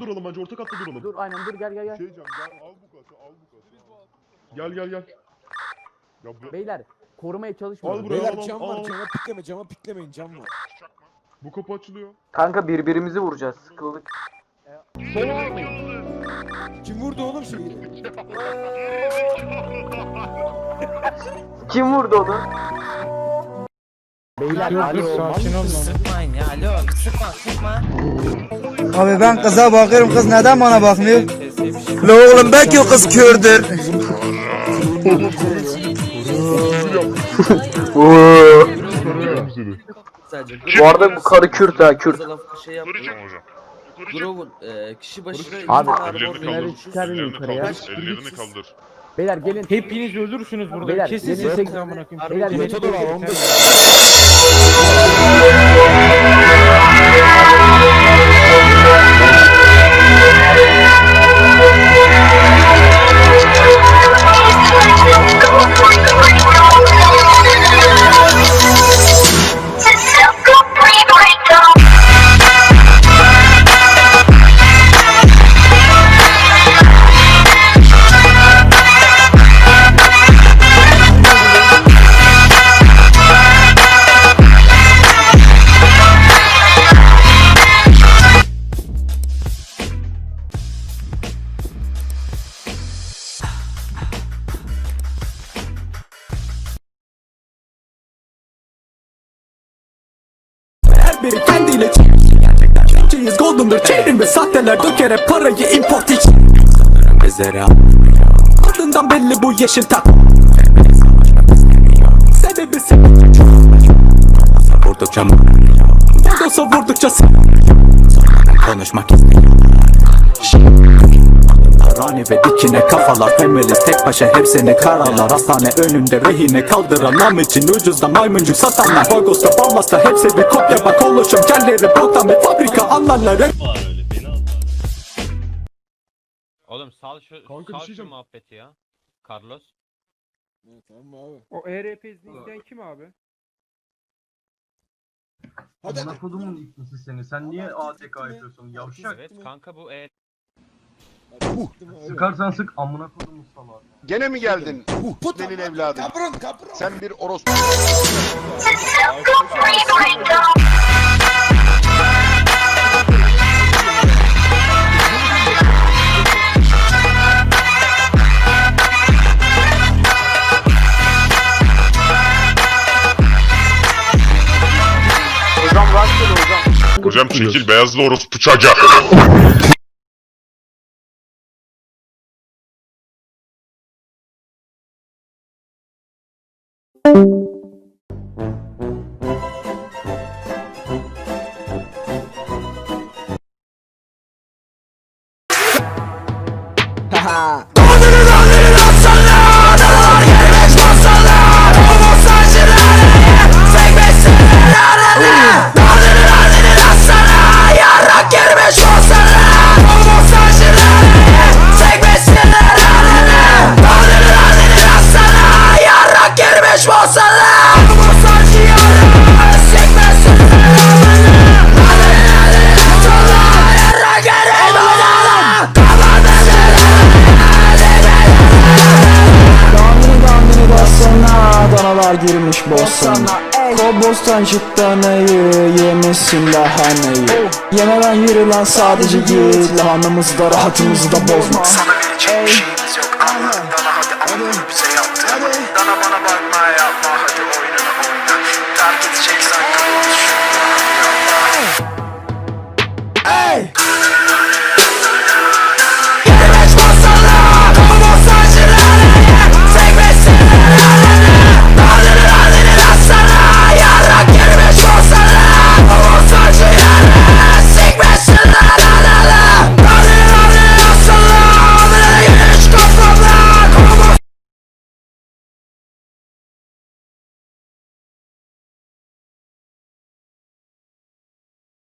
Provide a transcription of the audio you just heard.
duralım bence orta katta duralım. Dur aynen dur gel gel gel. Şey diyeceğim gel al bu kası al bu kası. Gel gel gel. Ya bu, Beyler korumaya çalışmıyoruz. Al buraya. Beyler al, cam al, var al. cama pikleme cama piklemeyin cam var. bu kapı açılıyor. Kanka birbirimizi vuracağız. Sıkıldık. Kim vurdu oğlum şeyi? Kim vurdu onu? Beyler alo. Sakin ol Sıkmayın ya. Alo sıkma sıkma. Abi ben kıza bakıyorum kız neden bana bakmıyor? La oğlum belki o kız kördür. bu arada bu karı Kürt ha Kürt. Grubun e, kişi başına Abi, ellerini kaldır. Ellerini kaldır. Beyler gelin. Hepiniz öldürürsünüz burada. Beyler, Kesin siz tek amına koyayım. Beyler metodu var 15. biri kendiyle ç- Gerçekten. Çinceyiz golden'dır çevrinde Sahteler. Döker hep parayı import için. Sanırım bizlere Ardından belli bu yeşil tat. Sebebi sebebi çok Vurdukça mı? Bulldozer vurdukça s- Rani ve dikine kafalar Feminist tek başa hepsini karalar Hastane önünde rehine kaldıran Nam için ucuzda maymuncuk satanlar Bagos'ta ballasta hepsi bir kopya bak oluşum Kelleri boktan bir fabrika anlarlar hep Oğlum sal şu, Kanka bir sal şey şu diyeceğim. muhabbeti ya. Carlos. Tamam abi. O ERP izleyen kim abi? Hadi. Amına kodumun ipnisi seni. Sen niye ATK yapıyorsun yavşak? Evet kanka bu e Sıkarsan sık amına kodumun salağı. Gene mi geldin? Put Senin evladın. Kabron kabron. Sen bir orospu. Hocam rastgele hocam. Hocam çekil beyazlı orospu çocuğu. ha Danalar girmiş bossana Kobostan çıktanayı Yemişsin lahanayı Yemeden yürü lan sadece git. Lahanamızı da rahatımızı da bozma Sana verecek bir şeyimiz